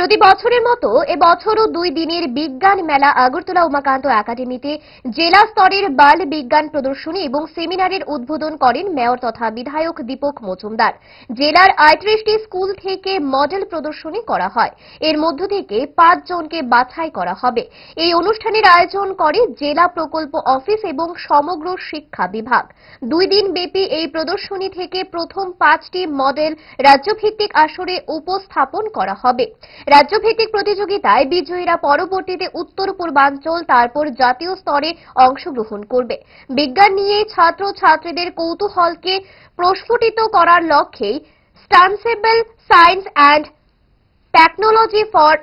প্রতি বছরের মতো এবছরও দুই দিনের বিজ্ঞান মেলা আগরতলা উমাকান্ত একাডেমিতে জেলা স্তরের বাল বিজ্ঞান প্রদর্শনী এবং সেমিনারের উদ্বোধন করেন মেয়র তথা বিধায়ক দীপক মজুমদার। জেলার আটত্রিশটি স্কুল থেকে মডেল প্রদর্শনী করা হয়। এর মধ্য থেকে পাঁচজনকে বাছাই করা হবে। এই অনুষ্ঠানের আয়োজন করে জেলা প্রকল্প অফিস এবং সমগ্র শিক্ষা বিভাগ। দুই দিন ব্যাপী এই প্রদর্শনী থেকে প্রথম পাঁচটি মডেল রাজ্যভিত্তিক আসরে উপস্থাপন করা হবে। রাজ্যভিত্তিক প্রতিযোগিতায় বিজয়ীরা পরবর্তীতে উত্তর পূর্বাঞ্চল, তারপর জাতীয় স্তরে অংশগ্রহণ করবে। বিজ্ঞান নিয়ে ছাত্র ছাত্রীদের কৌতূহলকে প্রস্ফুটিত করার লক্ষ্যেই sustainable science and technology for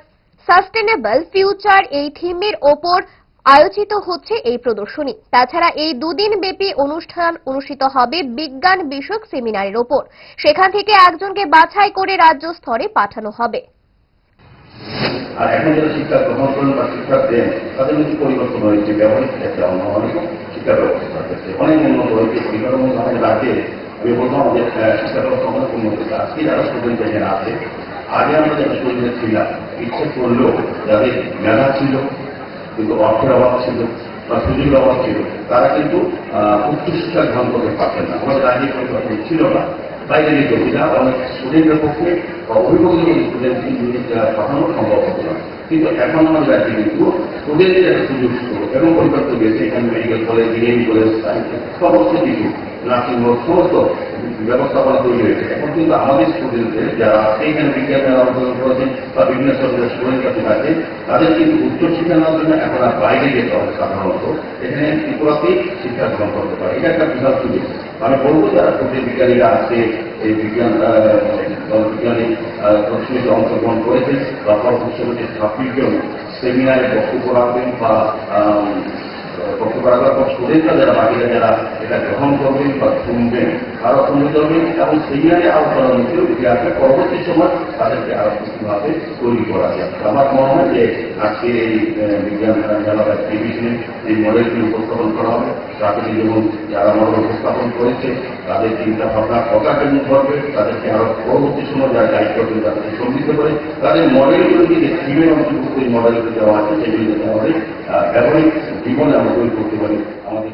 sustainable future এই থিমের ওপর আয়োজিত হচ্ছে এই প্রদর্শনী। তাছাড়া এই দুদিন ব্যাপী অনুষ্ঠান অনুষ্ঠিত হবে বিজ্ঞান বিষয়ক সেমিনারের ওপর। সেখান থেকে একজনকে বাছাই করে রাজ্য স্তরে পাঠানো হবে। আর এখন যারা শিক্ষা গ্রহণ করেন বা শিক্ষা দেন তাদের মধ্যে পরিবর্তন হয়েছে, ব্যবহারিক ক্ষেত্রে অন্য অনেক শিক্ষা ব্যবস্থা ক্ষেত্রে অনেক উন্নত হয়েছে পরিকাঠামো আমাদের রাজ্যে আমি বলব আমাদের শিক্ষা ব্যবস্থা অনেক উন্নত হয়েছে। আজকে যারা স্টুডেন্ট এখানে আছে, আগে আমরা যারা স্টুডেন্ট ছিলাম, ইচ্ছে করলেও যাদের মেধা ছিল, কিন্তু অর্থের অভাব ছিল বা সুযোগের অভাব ছিল, তারা কিন্তু উচ্চশিক্ষা গ্রহণ করতে পারতেন না। আমাদের রাজ্যে পরিবর্তন ছিল না। বাইরে যেত না অনেক স্টুডেন্টের পক্ষে বা অভিভাবকের স্টুডেন্ট পাঠানো সম্ভব হতো না। কিন্তু এখন আমার রাজ্যে কিন্তু স্টুডেন্টের একটা সুযোগ এবং পরিবর্তন হয়েছে এখানে মেডিকেল কলেজ ইঞ্জিনিয়ারিং কলেজ সমস্ত কিছু হোম সমস্ত ব্যবস্থাপনা তৈরি হয়েছে। এখন কিন্তু আমাদের স্টুডেন্টদের যারা এইখানে বিজ্ঞান মেলা অংশগ্রহণ করেছেন বা বিভিন্ন সরকারের স্টুডেন্ট কাছে আছে তাদের কিন্তু উচ্চশিক্ষা নেওয়ার জন্য এখন আর বাইরে যেতে হবে সাধারণত। এখানে ত্রিপুরাতেই শিক্ষা গ্রহণ করতে পারে। এটা একটা বিশাল সুযোগ। আমি বলব যারা প্রতি বিজ্ঞানীরা আছে, এই বিজ্ঞান বিজ্ঞানী প্রশ্নিতে অংশগ্রহণ করেছেন বা পরবর্তী ছাব্বিশ জন সেমিনারে বক্তব্য রাখবেন বা আম, বক্তব্য রাখার পর স্টুডেন্টরা যারা বাকিরা যারা এটা গ্রহণ করবেন বা শুনবেন আরও শুনে করবেন এবং সেইভাবে আরও করা হয়েছিল ইতিহাসে পরবর্তী সময় তাদেরকে আরও কিছুভাবে তৈরি করা যায় আমার মনে হয় যে আজকে এই বিজ্ঞান মেলা মেলার টেলিভিশনে এই মডেলটি উপস্থাপন করা হবে। তাকে যেমন যারা মডেল উপস্থাপন করেছে তাদের চিন্তা ভাবনা কথাকে করবে, তাদেরকে আরও পরবর্তী সময় যারা দায়িত্ব করবে তাদেরকে সমৃদ্ধ করে, তাদের মডেলগুলো দিয়ে থিমের অন্তর্ভুক্ত এই মডেলগুলো দেওয়া আছে, সেগুলি যাতে আমাদের ব্যবহারিক জীবনে আমরা তৈরি করতে পারি আমাদের